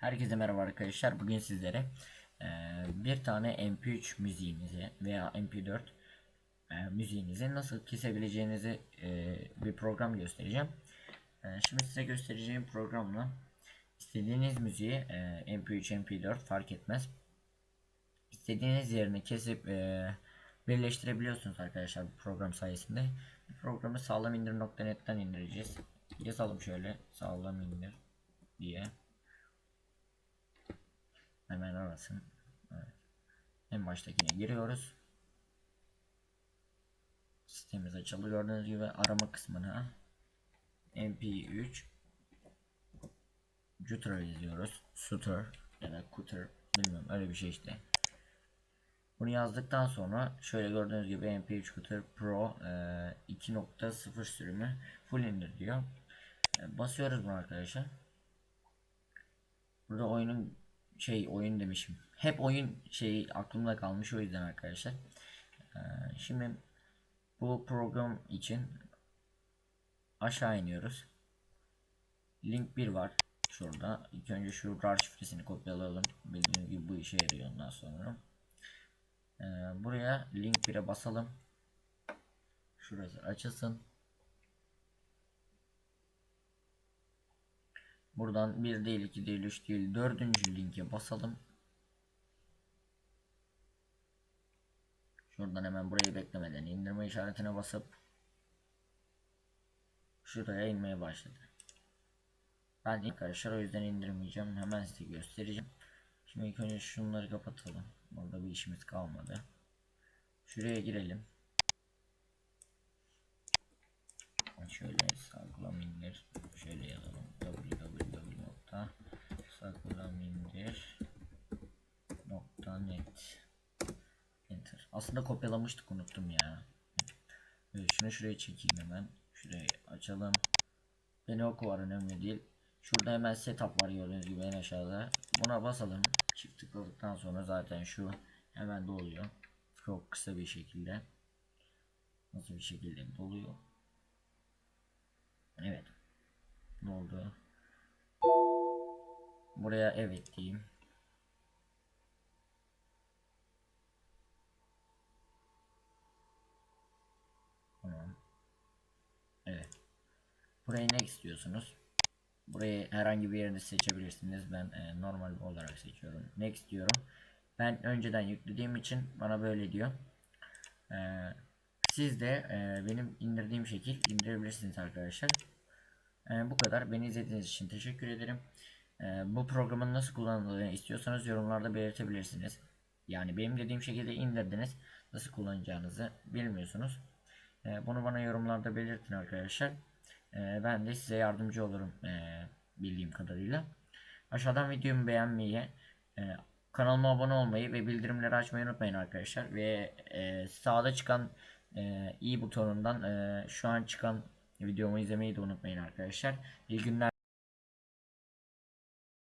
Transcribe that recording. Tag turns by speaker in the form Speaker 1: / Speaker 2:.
Speaker 1: Herkese merhaba arkadaşlar. Bugün sizlere eee, bir tane MP3 müziğinizi veya MP4 eee, müziğinizi nasıl kesebileceğinizi eee, bir program göstereceğim. Eee, şimdi size göstereceğim programla istediğiniz müziği eee, MP3 MP4 fark etmez. İstediğiniz yerini kesip eee, birleştirebiliyorsunuz arkadaşlar bu program sayesinde. Bu programı sağlamindir.net'ten indireceğiz. Yazalım şöyle sağlam indir diye. Hemen arasın. Evet. En baştakine giriyoruz. Sistemimiz açıldı. Gördüğünüz gibi arama kısmına mp3 Jutter yazıyoruz. Suter ya da Cutter bilmiyorum öyle bir şey işte. Bunu yazdıktan sonra şöyle gördüğünüz gibi MP3 Cutter Pro e, 2.0 sürümü full indir diyor. E, basıyoruz bunu arkadaşlar. Burada oyunun şey oyun demişim. Hep oyun şey aklımda kalmış o yüzden arkadaşlar. Ee, şimdi bu program için aşağı iniyoruz. Link 1 var şurada. İlk önce şu RAR şifresini kopyalayalım. Bildiğiniz gibi bu işe yarıyor ondan sonra. Ee, buraya link 1'e basalım. Şurası açılsın. Buradan 1 değil 2 değil 3 değil 4. linke basalım. Şuradan hemen burayı beklemeden indirme işaretine basıp şuraya inmeye başladı. Ben arkadaşlar o yüzden indirmeyeceğim. Hemen size göstereceğim. Şimdi ilk önce şunları kapatalım. Burada bir işimiz kalmadı. Şuraya girelim. Şöyle saklam indir. Şöyle yazalım. Aslında kopyalamıştık unuttum ya. Şunu şuraya çekeyim hemen. Şurayı açalım. Beni oku var önemli değil. Şurada hemen setup var gördüğünüz gibi en aşağıda. Buna basalım. Çift tıkladıktan sonra zaten şu hemen doluyor. Çok kısa bir şekilde. Nasıl bir şekilde doluyor. Evet. Ne oldu? Buraya evet diyeyim. Tamam. Evet. Burayı ne istiyorsunuz? Burayı herhangi bir yerinde seçebilirsiniz. Ben e, normal olarak seçiyorum. Next diyorum. Ben önceden yüklediğim için bana böyle diyor. E, siz de e, benim indirdiğim şekil indirebilirsiniz arkadaşlar. E, bu kadar. Beni izlediğiniz için teşekkür ederim. E, bu programın nasıl kullanıldığını istiyorsanız yorumlarda belirtebilirsiniz. Yani benim dediğim şekilde indirdiniz. Nasıl kullanacağınızı bilmiyorsunuz. E, bunu bana yorumlarda belirtin arkadaşlar. E, ben de size yardımcı olurum e, bildiğim kadarıyla. Aşağıdan videomu beğenmeyi, e, kanalıma abone olmayı ve bildirimleri açmayı unutmayın arkadaşlar. Ve sağda çıkan e, i butonundan şu an çıkan videomu izlemeyi de unutmayın arkadaşlar. İyi günler.